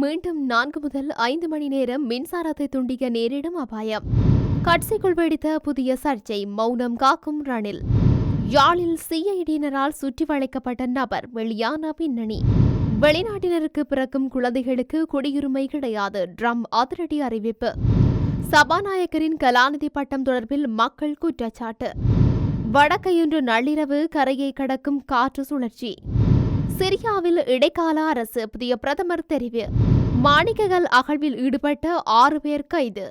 மீண்டும் நான்கு முதல் ஐந்து மணி நேரம் மின்சாரத்தை துண்டிக்க நேரிடும் அபாயம். கட்சிக்குள் வெடித்த புதிய சர்ச்சை மௌனம் காக்கும் ரணில். யாழில் சிஐடியினரால் சுற்றி வளைக்கப்பட்ட நபர் வெளியான பின்னணி. வெளிநாட்டினருக்கு பிறக்கும் குழந்தைகளுக்கு குடியுரிமை கிடையாது ட்ரம் அதிரடி அறிவிப்பு. சபாநாயகரின் கலாநிதி பட்டம் தொடர்பில் மக்கள் குற்றச்சாட்டு. வடக்கையொன்று நள்ளிரவு கரையை கடக்கும் காற்று சுழற்சி. சிரியாவில் இடைக்கால அரசு புதிய பிரதமர் தெரிவு. மாணிக்கங்கள் அகழ்வில் ஈடுபட்ட ஆறு பேர் கைது.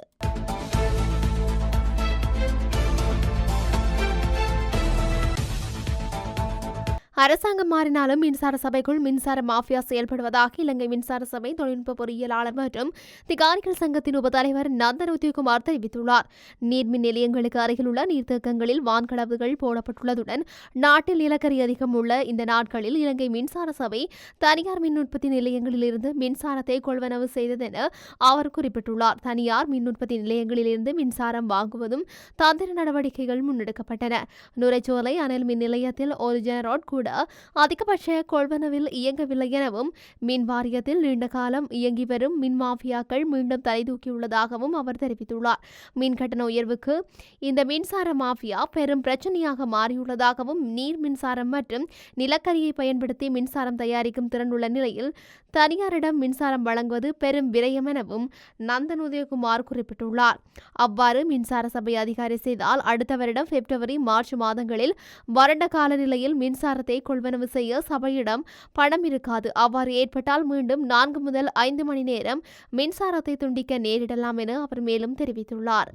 அரசாங்கம் மாறினாலும் மின்சார சபைக்குள் மின்சார மாஃபியா செயல்படுவதாக இலங்கை மின்சார சபை தொழில்நுட்ப பொறியியலாளர் மற்றும் திகாரிகள் சங்கத்தின் உபதலைவர் நந்தன் உதயகுமார் தெரிவித்துள்ளார். நீர்மின் நிலையங்களுக்கு அருகில் உள்ள நீர்த்தேக்கங்களில் வான்கடவுகள் போடப்பட்டுள்ளதுடன் நாட்டில் நிலக்கரி அதிகம் உள்ள இந்த நாட்களில் இலங்கை மின்சார சபை தனியார் மின் உற்பத்தி நிலையங்களிலிருந்து மின்சாரத்தை கொள்வனவு செய்ததென அவர் குறிப்பிட்டுள்ளார். தனியார் மின் உற்பத்தி நிலையங்களிலிருந்து மின்சாரம் வாங்குவதும் தந்திர நடவடிக்கைகள் முன்னெடுக்கப்பட்டன. நுரைச்சோலை அனல் மின் நிலையத்தில் ஒரு ஜெனரோட் கூட கூட அதிகபட்ச கொள்வனவில் இயங்கவில்லை எனவும் மின் வாரியத்தில் நீண்ட காலம் இயங்கி வரும் மின் மாஃபியாக்கள் மீண்டும் தலைதூக்கியுள்ளதாகவும் அவர் தெரிவித்துள்ளார். மின் கட்டண உயர்வுக்கு இந்த மின்சார மாஃபியா பெரும் பிரச்சனையாக மாறியுள்ளதாகவும் நீர் மின்சாரம் மற்றும் நிலக்கரியை பயன்படுத்தி மின்சாரம் தயாரிக்கும் திறனுள்ள நிலையில் தனியாரிடம் மின்சாரம் வழங்குவது பெரும் விரயம் எனவும் நந்தன் உதயகுமார் குறிப்பிட்டுள்ளார். அவ்வாறு மின்சார சபை அதிகாரி செய்தால் அடுத்த வருடம் பிப்ரவரி மார்ச் மாதங்களில் வறண்ட காலநிலையில் மின்சாரத்தை கொள்வனவு செய்ய சபையிடம் பணம் இருக்காது. அவ்வாறு ஏற்பட்டால் மீண்டும் நான்கு முதல் ஐந்து மணி நேரம் மின்சாரத்தை துண்டிக்க நேரிடலாம் என அவர் மேலும் தெரிவித்துள்ளார்.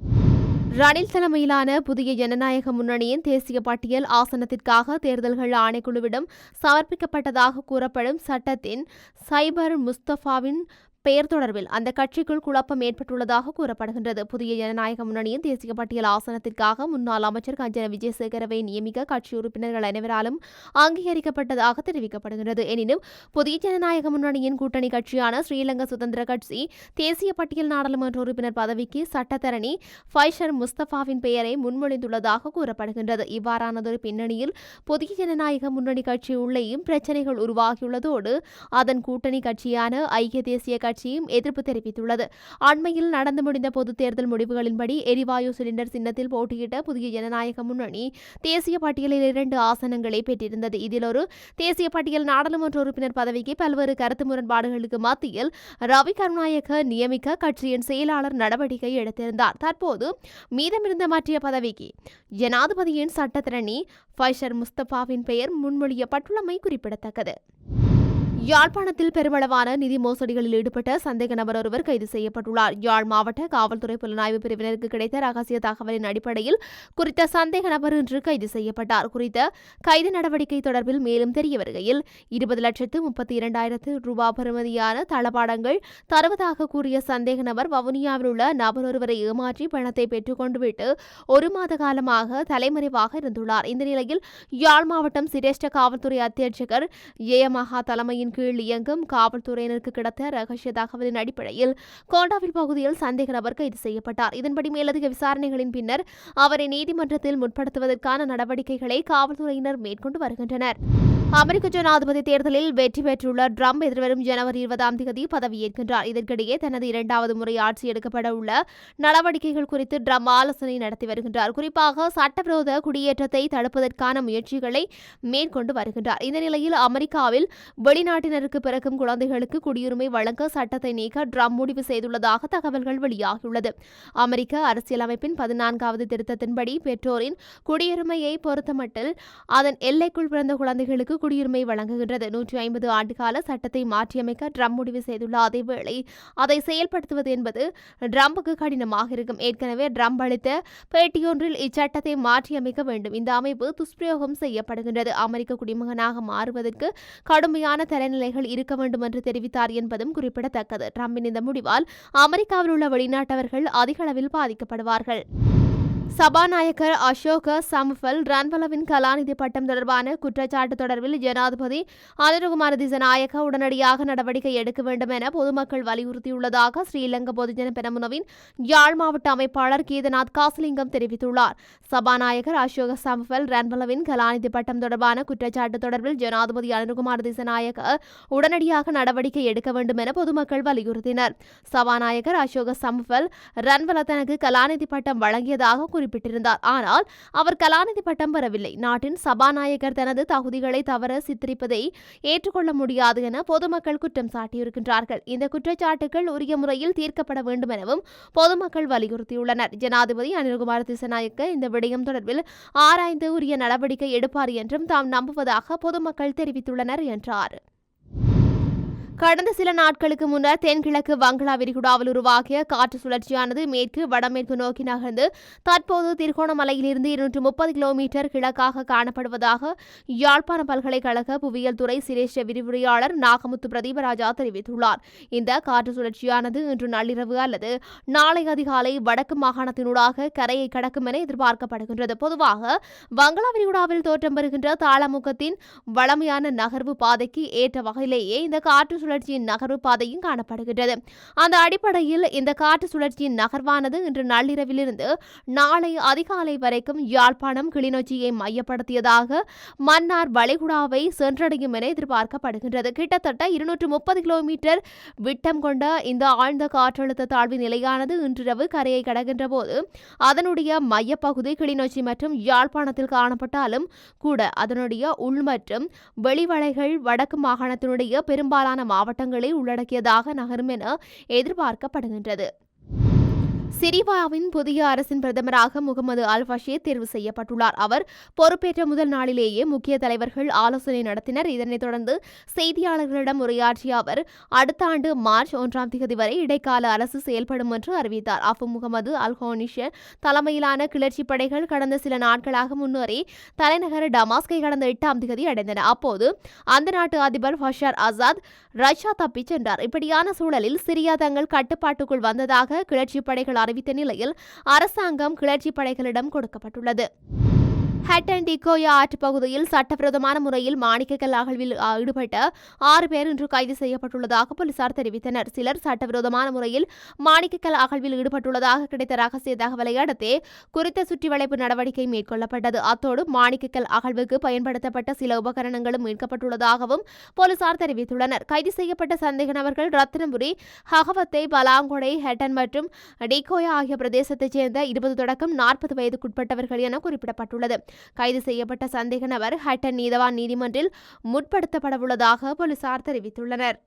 ரணில் தலைமையிலான புதிய ஜனநாயக முன்னணியின் தேசிய பட்டியல் ஆசனத்திற்காக தேர்தல்கள் ஆணைக்குழுவிடம் சமர்ப்பிக்கப்பட்டதாக கூறப்படும் சட்டத்தின் சைபர் முஸ்தபாவின் பெயர் தொடர்பில் அந்த கட்சிக்குள் குழப்பம் ஏற்பட்டுள்ளதாக கூறப்படுகின்றது. புதிய ஜனநாயக முன்னணியின் தேசிய பட்டியல் ஆசனத்திற்காக முன்னாள் அமைச்சர் கஞ்சன விஜயசேகரவை நியமிக்க கட்சி உறுப்பினர்கள் அனைவராலும் அங்கீகரிக்கப்பட்டதாக தெரிவிக்கப்படுகிறது எனினும் புதிய ஜனநாயக முன்னணியின் கூட்டணி கட்சியான ஸ்ரீலங்கா சுதந்திர கட்சி தேசிய பட்டியல் நாடாளுமன்ற உறுப்பினர் பதவிக்கு சட்டத்தரணி ஃபைஷர் முஸ்தபாவின் பெயரை முன்மொழிந்துள்ளதாக கூறப்படுகின்றது. இவ்வாறானதொரு பின்னணியில் புதிய ஜனநாயக முன்னணி கட்சி உள்ளேயும் பிரச்சனைகள் உருவாகியுள்ளதோடு அதன் கூட்டணி கட்சியான ஐக்கிய தேசிய கட்சி கட்சியும் எதிர்ப்பு தெரிவித்துள்ளது. அண்மையில் நடந்து முடிந்த பொதுத் தேர்தல் முடிவுகளின்படி எரிவாயு சிலிண்டர் சின்னத்தில் போட்டியிட்ட புதிய ஜனநாயக முன்னணி தேசிய பட்டியலில் இரண்டு ஆசனங்களை பெற்றிருந்தது. இதில் ஒரு தேசிய பட்டியல் நாடாளுமன்ற உறுப்பினர் பதவிக்கு பல்வேறு கருத்து முரண்பாடுகளுக்கு மத்தியில் ரவி கருணாயக்க நியமிக்க கட்சியின் செயலாளர் நடவடிக்கை எடுத்திருந்தார். தற்போது மீதமிருந்த மாற்றிய பதவிக்கு ஜனாதிபதியின் சட்டத்திரணி ஃபைஷர் முஸ்தபாவின் பெயர் முன்மொழியப்பட்டுள்ளமை குறிப்பிடத்தக்கது. யாழ்ப்பாணத்தில் பெருமளவான நிதி மோசடிகளில் ஈடுபட்ட சந்தேக நபர் ஒருவர் கைது செய்யப்பட்டுள்ளார். யாழ் மாவட்ட காவல்துறை புலனாய்வு பிரிவினருக்கு கிடைத்த ரகசிய தகவலின் அடிப்படையில் குறித்த சந்தேக நபர் இன்று கைது செய்யப்பட்டார். குறித்த கைது நடவடிக்கை தொடர்பில் மேலும் தெரிய வருகையில் இருபது லட்சத்து முப்பத்தி இரண்டாயிரத்து ரூபாய் பெறுமதியான தளபாடங்கள் தருவதாக கூறிய சந்தேக நபர் வவுனியாவில் உள்ள நபர் ஒருவரை ஏமாற்றி பணத்தை பெற்றுக்கொண்டுவிட்டு ஒரு மாத காலமாக தலைமறைவாக இருந்துள்ளார். இந்த நிலையில் யாழ் மாவட்டம் சிரேஷ்ட காவல்துறை அத்தியட்சகர் ஜெயமகா தலைமையின் கீழ் இயங்கும் காவல்துறையினருக்கு கிடைத்த ரகசிய தகவலின் அடிப்படையில் கோண்டாவில் பகுதியில் சந்தேக நபர் கைது செய்யப்பட்டார். இதன்படி மேலதிக விசாரணைகளின் பின்னர் அவரை நீதிமன்றத்தில் முற்படுத்துவதற்கான நடவடிக்கைகளை காவல்துறையினர் மேற்கொண்டு வருகின்றனர். அமெரிக்க ஜனாதிபதி தேர்தலில் வெற்றி பெற்றுள்ள ட்ரம்ப் எதிர்வரும் ஜனவரி இருபதாம் தேதி பதவியேற்கின்றார் இதற்கிடையே தனது இரண்டாவது முறை ஆட்சி எடுக்கப்பட உள்ள நடவடிக்கைகள் குறித்து ட்ரம்ப் ஆலோசனை நடத்தி வருகின்றார். குறிப்பாக சட்டவிரோத குடியேற்றத்தை தடுப்பதற்கான முயற்சிகளை மேற்கொண்டு வருகின்றார். இந்த நிலையில் அமெரிக்காவில் வெளிநாட்டினருக்கு பிறக்கும் குழந்தைகளுக்கு குடியுரிமை வழங்க சட்டத்தை நீக்க ட்ரம்ப் முடிவு செய்துள்ளதாக தகவல்கள் வெளியாகியுள்ளது. அமெரிக்க அரசியலமைப்பின் பதினான்காவது திருத்தத்தின்படி பெற்றோரின் குடியுரிமையை பொறுத்தமட்டில் அதன் எல்லைக்குள் பிறந்த குழந்தைகளுக்கு குடியுரிமை வழங்குகின்றது. நூற்றி ஐம்பது ஆண்டுகால சட்டத்தை மாற்றியமைக்க ட்ரம்ப் முடிவு செய்துள்ள அதேவேளை அதை செயல்படுத்துவது என்பது ட்ரம்புக்கு கடினமாக இருக்கும். ஏற்கனவே ட்ரம்ப் அளித்த பேட்டியொன்றில் இச்சட்டத்தை மாற்றியமைக்க வேண்டும். இந்த அமைப்பு துஷ்பிரயோகம் செய்யப்படுகின்றது. அமெரிக்க குடிமகனாக மாறுவதற்கு கடுமையான தலைநிலைகள் இருக்க வேண்டும் என்று தெரிவித்தார் என்பதும் குறிப்பிடத்தக்கது. ட்ரம்பின் இந்த முடிவால் அமெரிக்காவில் உள்ள வெளிநாட்டவர்கள் அதிக அளவில் பாதிக்கப்படுவார்கள். சபாநாயகர் அசோக சம்ஃபல் ரன்வலவின் கலாநிதி பட்டம் தொடர்பான குற்றச்சாட்டு தொடர்பில் ஜனாதிபதி அனுரகுமார திசநாயக்க உடனடியாக நடவடிக்கை எடுக்க வேண்டும் என பொதுமக்கள் வலியுறுத்தியுள்ளதாக ஸ்ரீலங்கா பொதுஜன பெரமுனவின் யாழ் மாவட்ட அமைப்பாளர் கீதநாத் காசலிங்கம் தெரிவித்துள்ளார். சபாநாயகர் அசோக சம்ஃபல் ரன்வலவின் கலாநிதி பட்டம் தொடர்பான குற்றச்சாட்டு தொடர்பில் ஜனாதிபதி அனுரகுமார திசநாயக்க உடனடியாக நடவடிக்கை எடுக்க வேண்டும் என பொதுமக்கள் வலியுறுத்தினர். சபாநாயகர் அசோக சம்ஃபல் ரன்வல தனக்கு கலாநிதி பட்டம் வழங்கியதாக குறிப்பிட்டிருந்தார். ஆனால் அவர் கலாநிதி பட்டம் பெறவில்லை. நாட்டின் சபாநாயகர் தனது தகுதிகளை தவற சித்தரிப்பதை ஏற்றுக்கொள்ள முடியாது என பொதுமக்கள் குற்றம் சாட்டியிருக்கின்றார்கள். இந்த குற்றச்சாட்டுகள் உரிய முறையில் தீர்க்கப்பட வேண்டும் எனவும் பொதுமக்கள் வலியுறுத்தியுள்ளனர். ஜனாதிபதி அனில்குமார் திசநாயக்க இந்த விடயம் தொடர்பில் ஆராய்ந்து உரிய நடவடிக்கை எடுப்பார் என்றும் தாம் நம்புவதாக பொதுமக்கள் தெரிவித்துள்ளனர் என்றார். கடந்த சில நாட்களுக்கு முன்னர் தென்கிழக்கு வங்களா விரிகுடாவில் உருவாகிய காற்று சுழற்சியானது மேற்கு வடமேற்கு நோக்கி நகர்ந்து தற்போது திருகோணமலையிலிருந்து இருநூற்று முப்பது கிலோமீட்டர் கிழக்காக காணப்படுவதாக யாழ்ப்பாண பல்கலைக்கழக புவியியல் துறை சிரேஷ்ட விரிவுரையாளர் நாகமுத்து பிரதீபராஜா தெரிவித்துள்ளார். இந்த காற்று சுழற்சியானது இன்று நள்ளிரவு அல்லது நாளை அதிகாலை வடக்கு மாகாணத்தினூடாக கரையை கடக்கும் என எதிர்பார்க்கப்படுகின்றது. பொதுவாக வங்களா விரிகுடாவில் தோற்றம் பெறுகின்ற தாளமுகத்தின் வளமையான நகர்வு பாதைக்கு ஏற்ற வகையிலேயே இந்த காற்று சுழற்சியின் நகர்வு பாதையும் காணப்படுகின்றது. அந்த அடிப்படையில் இந்த காற்று சுழற்சியின் நகர்வானது இன்று நள்ளிரவிலிருந்து நாளை அதிகாலை வரைக்கும் யாழ்ப்பாணம் கிளிநொச்சியை மையப்படுத்தியதாக மன்னார் வளைகுடாவை சென்றடையும் என எதிர்பார்க்கப்படுகின்றது. கிட்டத்தட்ட இருநூற்று முப்பது கிலோமீட்டர் விட்டம் கொண்ட இந்த ஆழ்ந்த காற்றழுத்த தாழ்வு நிலையானது இன்றிரவு கரையை கடக்கின்ற போது அதனுடைய மையப்பகுதி கிளிநொச்சி மற்றும் யாழ்ப்பாணத்தில் காணப்பட்டாலும் கூட அதனுடைய உள் மற்றும் வெளிவளைகள் வடக்கு மாகாணத்தினுடைய பெரும்பாலான மாவட்டங்களை உள்ளடக்கியதாக நகரும் என எதிர்பார்க்கப்படுகின்றது. சிரிபாவின் புதிய அரசின் பிரதமராக முகமது அல் பஷீர் தேர்வு செய்யப்பட்டுள்ளார். அவர் பொறுப்பேற்ற முதல் நாளிலேயே முக்கிய தலைவர்கள் ஆலோசனை நடத்தினர். இதனைத் தொடர்ந்து செய்தியாளர்களிடம் உரையாற்றிய அவர் அடுத்த ஆண்டு மார்ச் ஒன்றாம் தேதி வரை இடைக்கால அரசு செயல்படும் என்று அறிவித்தார். அஃபு முகமது அல் ஹோனிஷர் தலைமையிலான கிளர்ச்சி படைகள் கடந்த சில நாட்களாக முன்னேறி தலைநகர் டமாஸ்கை கடந்த எட்டாம் தேதி அடைந்தன. அப்போது அந்த நாட்டு அதிபர் பஷார் ஆசாத் ரஷ்யா தப்பிச் சென்றார். இப்படியான சூழலில் சிரியா தங்கள் கட்டுப்பாட்டுக்குள் வந்ததாக கிளர்ச்சி படைகள் அறிவித்த நிலையில் அரசாங்கம் கிளர்ச்சி படைகளிடம் கொடுக்கப்பட்டுள்ளது. ஹட்டன் டிகோயா ஆற்று பகுதியில் சட்டவிரோதமான முறையில் மாணிக்கக்கல் அகழ்வில் ஈடுபட்ட ஆறு பேர் இன்று கைது செய்யப்பட்டுள்ளதாக போலீசார் தெரிவித்தனர். சிலர் சட்டவிரோதமான முறையில் மாணிக்கக்கல் அகழ்வில் ஈடுபட்டுள்ளதாக கிடைத்த ரகசிய தகவலை அடுத்தே குறித்த சுற்றிவளைப்பு நடவடிக்கை மேற்கொள்ளப்பட்டது. அத்தோடு மாணிக்கக்கல் அகழ்வுக்கு பயன்படுத்தப்பட்ட சில உபகரணங்களும் மீட்கப்பட்டுள்ளதாகவும் போலீசார் தெரிவித்துள்ளனர். கைது செய்யப்பட்ட சந்தேக நபர்கள் ரத்தினபுரி ஹகவத்தை பலாங்கொடை ஹெட்டன் மற்றும் டிகோயா ஆகிய பிரதேசத்தைச் சேர்ந்த இருபது தொடக்கம் நாற்பது வயதுக்குட்பட்டவர்கள் என குறிப்பிடப்பட்டுள்ளது. கைது செய்யப்பட்ட சந்தேக நபர் ஹட்டன் நீதவான் நீதிமன்றில் முற்படுத்தப்படவுள்ளதாக போலீசார் தெரிவித்துள்ளனர்.